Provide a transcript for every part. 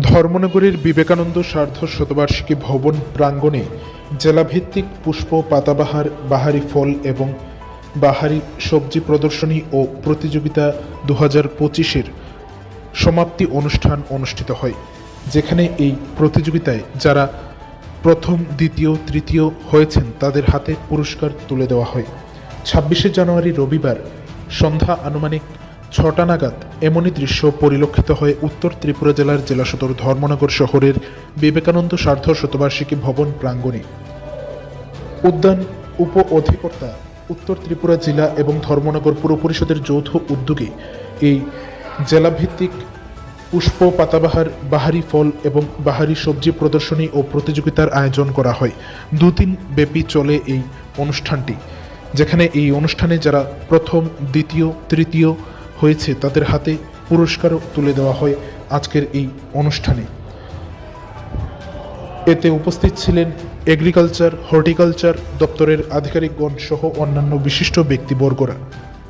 ধর্মনগরের বিবেকানন্দ সার্ধ শতবার্ষিকী ভবন প্রাঙ্গণে জেলাভিত্তিক পুষ্প, পাতাবাহার, বাহারি ফল এবং বাহারি সবজি প্রদর্শনী ও প্রতিযোগিতা দু হাজার পঁচিশের সমাপ্তি অনুষ্ঠান অনুষ্ঠিত হয়, যেখানে এই প্রতিযোগিতায় যারা প্রথম, দ্বিতীয়, তৃতীয় হয়েছেন তাদের হাতে পুরস্কার তুলে দেওয়া হয়। ছাব্বিশে জানুয়ারি রবিবার সন্ধ্যা আনুমানিক ছটা নাগাদ এমনই দৃশ্য পরিলক্ষিত হয় উত্তর ত্রিপুরা জেলার জেলা সদর ধর্মনগর শহরের বিবেকানন্দ সার্ধ শতবার্ষিকী ভবন প্রাঙ্গণে। উদ্যান উপ অধিকর্তা উত্তর ত্রিপুরা জেলা এবং ধর্মনগর পুর পরিষদের যৌথ উদ্যোগে এই জেলাভিত্তিক পুষ্প পাতাবাহার বাহারি ফল এবং বাহারি সবজি প্রদর্শনী ও প্রতিযোগিতার আয়োজন করা হয়। দুদিন ব্যাপী চলে এই অনুষ্ঠানটি, যেখানে এই অনুষ্ঠানে যারা প্রথম, দ্বিতীয়, তৃতীয় হয়েছে তাদের হাতে পুরস্কারও তুলে দেওয়া হয় আজকের এই অনুষ্ঠানে। এতে উপস্থিত ছিলেন এগ্রিকালচার হর্টিকালচার দপ্তরের আধিকারিকগণ সহ অন্যান্য বিশিষ্ট ব্যক্তিবর্গরা।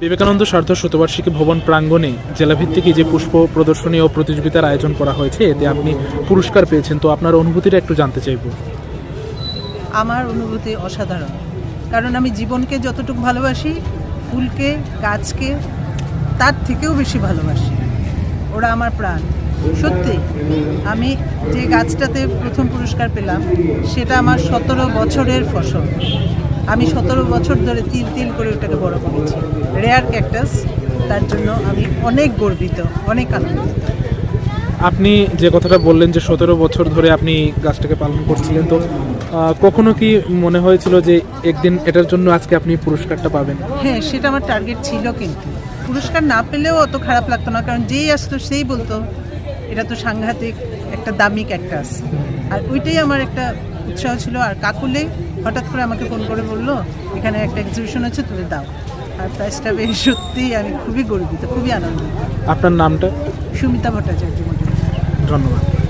বিবেকানন্দ সার্ধ শতবার্ষিকী ভবন প্রাঙ্গণে জেলাভিত্তিক যে পুষ্প প্রদর্শনী ও প্রতিযোগিতার আয়োজন করা হয়েছে এতে আপনি পুরস্কার পেয়েছেন। তো আপনার অনুভূতিটা একটু জানতে চাইব। আমার অনুভূতি অসাধারণ। কারণ আমি জীবনকে যতটুকু ভালোবাসি ফুলকে গাছকে তার থেকেও বেশি ভালোবাসি। ওরা আমার প্রাণ। সত্যি, আমি যে গাছটাতে প্রথম পুরস্কার পেলাম, সেটা আমার সতেরো বছরের ফসল। আমি সতেরো বছর ধরে তিল তিল করে ওটাকে বড় করেছি। রেয়ার ক্যাক্টাস, তার জন্য আমি অনেক গর্বিত, অনেক আনন্দিত। আপনি যে কথাটা বললেন যে সতেরো বছর ধরে আপনি গাছটাকে পালন করছিলেন তো কখনো কি মনে হয়েছিল যে একদিন এটার জন্য আজকে আপনি পুরস্কারটা পাবেন? হ্যাঁ সেটা আমার টার্গেট ছিল কিন্তু। পুরস্কার না পেলেও অত খারাপ লাগতো না কারণ যেই আসতো সেই বলতো এটা তো সাংঘাতিক একটা দামি ক্যাকটাস আর ওইটাই আমার একটা উৎসাহ ছিল। আর কাকুলে হঠাৎ করে আমাকে ফোন করে বলল এখানে একটা এক্সিবিশন আছে তুমি দাও। আর প্রাইসটা পেয়ে সত্যিই আমি খুবই গর্বিত খুবই আনন্দিত। আপনার নামটা? সুমিতা ভট্টাচার্য। ধন্যবাদ।